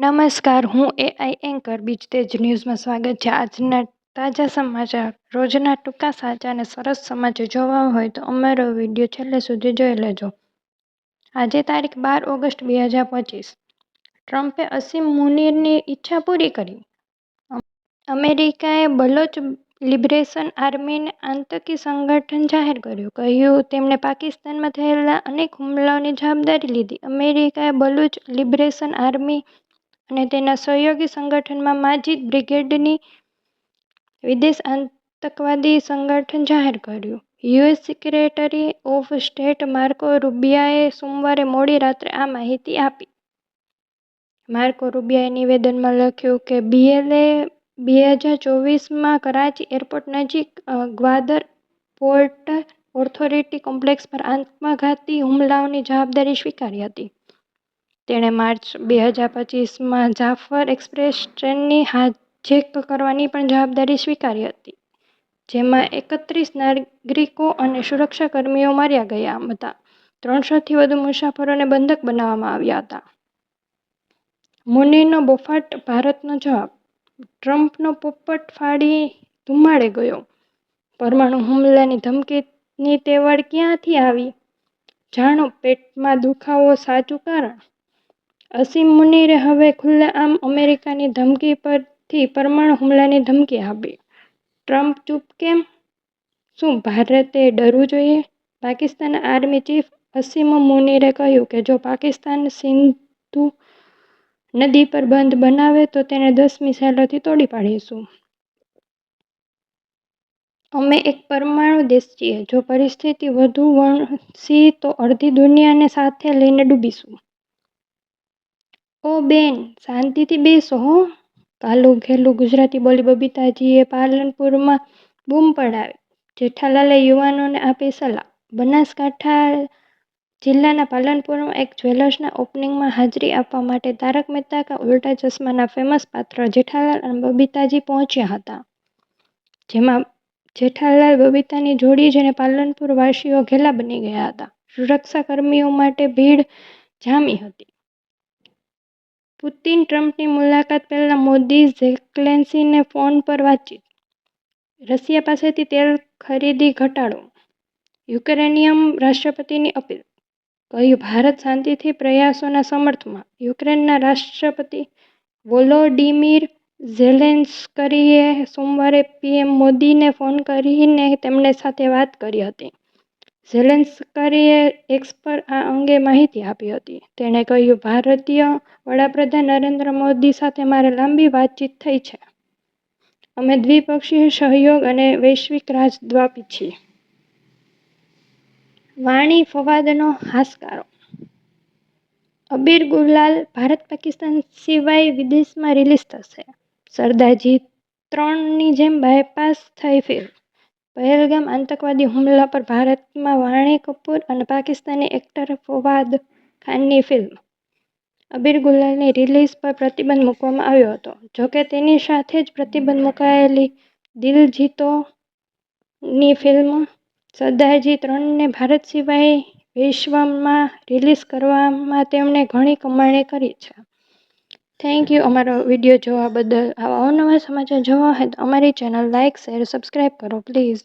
નમસ્કાર, હું AI anchor બીજતેજ ન્યૂઝમાં સ્વાગત છે. આજના તાજા સમાચાર, રોજના ટૂંકા સાચા અને સરસ સમાચાર જોવા હોય તો અમારો વીડિયો છેલ્લે સુધી જોઈ લેજો. આજે તારીખ બાર ઓગસ્ટ બે હજાર પચીસ. ટ્રમ્પે અસીમ મુનીરની ઈચ્છા પૂરી કરી. અમેરિકાએ બલોચ લિબરેશન આર્મીને આતંકી સંગઠન જાહેર કર્યું. કહ્યું તેમણે પાકિસ્તાનમાં થયેલા અનેક હુમલાઓની જવાબદારી લીધી. અમેરિકાએ બલુચ લિબરેશન આર્મી અને તેના સહયોગી સંગઠનમાં માજીદ બ્રિગેડની વિદેશ આતંકવાદી સંગઠન જાહેર કર્યું. US secretary of state Marco રૂબિયાએ સોમવારે મોડી રાત્રે આ માહિતી આપી. માર્કો રૂબિયાએ નિવેદનમાં લખ્યું કે બીએલએ બે હજાર ચોવીસમાં કરાચી એરપોર્ટ નજીક ગ્વાદર પોર્ટ ઓથોરિટી કોમ્પ્લેક્સ પર આત્મઘાતી હુમલાઓની જવાબદારી સ્વીકારી હતી. તેણે માર્ચ બે હજાર પચીસમાં જાફર એક્સપ્રેસ ટ્રેનની હાજેક કરવાની પણ જવાબદારી સ્વીકારી હતી, જેમાં એકત્રીસ નાગરિકો અને સુરક્ષાકર્મીઓ માર્યા ગયા હતા. ત્રણસોથી વધુ મુસાફરોને બંધક બનાવવામાં આવ્યા હતા. મુનીરનો બોફાટ ભારતનો જવાબ, ટ્રમ્પનો પોપટ ફાડી ધુમાડે ગયો. પરમાણુ હુમલાની ધમકીની તેવડ ક્યાંથી આવી? જાણો, પેટમાં દુખાવો સાચું કારણ? અસીમ મુનીરે હવે ખુલ્લેઆમ અમેરિકાની ધમકી પરથી પરમાણુ હુમલાની ધમકી આપી. ટ્રમ્પ ચૂપ કેમ? શું ભારતે ડરવું જોઈએ? પાકિસ્તાન આર્મી ચીફ અસીમ મુનીરે કહ્યું કે જો પાકિસ્તાન સિંધુ નદી પર બંધ બનાવે તો તેને દસ મિસાઇલોથી તોડી પાડીશું. અમે એક પરમાણુ દેશ છીએ. જો પરિસ્થિતિ વધુ વણસી તો અડધી દુનિયાને સાથે લઈને ડૂબીશું. ઓ બેન, શાંતિથી બેસો હો. કાલું ઘેલું ગુજરાતી બોલી બબીતાજીએ પાલનપુરમાં બૂમ પડાવી. જેઠાલાલે યુવાનોને આપી સલાહ. બનાસકાંઠા જિલ્લાના પાલનપુરમાં એક જ્વેલર્સના ઓપનિંગમાં હાજરી આપવા માટે તારક મહેતા કા ઉલ્ટા ચશ્માના ફેમસ પાત્ર જેઠાલાલ અને બબીતાજી પહોંચ્યા હતા. જેમાં જેઠાલાલ બબીતાની જોડી જેને પાલનપુર વાસીઓ ઘેલા બની ગયા હતા. સુરક્ષાકર્મીઓ માટે ભીડ જામી હતી. પુતિન ટ્રમ્પની મુલાકાત પહેલાં મોદી ઝેલેન્સ્કીને ફોન પર વાતચીત. રશિયા પાસેથી તેલ ખરીદી ઘટાડો. યુક્રેનિયન રાષ્ટ્રપતિની અપીલ. કહ્યું, ભારત શાંતિથી પ્રયાસોના સમર્થનમાં યુક્રેનના રાષ્ટ્રપતિ વોલોડિમીર ઝેલેન્સ્કીએ સોમવારે પીએમ મોદીને ફોન કરીને તેમની સાથે વાત કરી હતી. ઝેલેન્સ્કીએ એક્સ પર આ અંગે માહિતી આપી હતી. તેણે કહ્યું, ભારતીય વડાપ્રધાન નરેન્દ્ર મોદી સાથે મારે લાંબી વાતચીત થઈ છે. અમે દ્વિપક્ષીય સહયોગ અને વૈશ્વિક રાજદ્વાપી છીએ. વાણી ફવાદનો હાશકારો. અબીર ગુલાલ ભારત પાકિસ્તાન સિવાય વિદેશમાં રિલીઝ થશે. સરદારજી ત્રણની જેમ બાયપાસ થઈ ફિલ્મ પહેલગામ આતંકવાદી હુમલા પર ભારતમાં વાણી કપૂર અને પાકિસ્તાની એક્ટર ફવાદ ખાનની ફિલ્મ અબીર ગુલાલની રિલીઝ પર પ્રતિબંધ મૂકવામાં આવ્યો હતો. જોકે તેની સાથે જ પ્રતિબંધ મુકાયેલી દિલ જીતોની ફિલ્મ સરદારજી ત્રણને ભારત સિવાય વિશ્વમાં રિલીઝ કરવામાં તેમણે ઘણી કમાણી કરી છે. થેન્ક યુ અમારો વીડિયો જોવા બદલ આવા અવનવા સમાચાર જોવા હોય તો અમારી ચેનલ લાઇક શેર સબસ્ક્રાઈબ કરો પ્લીઝ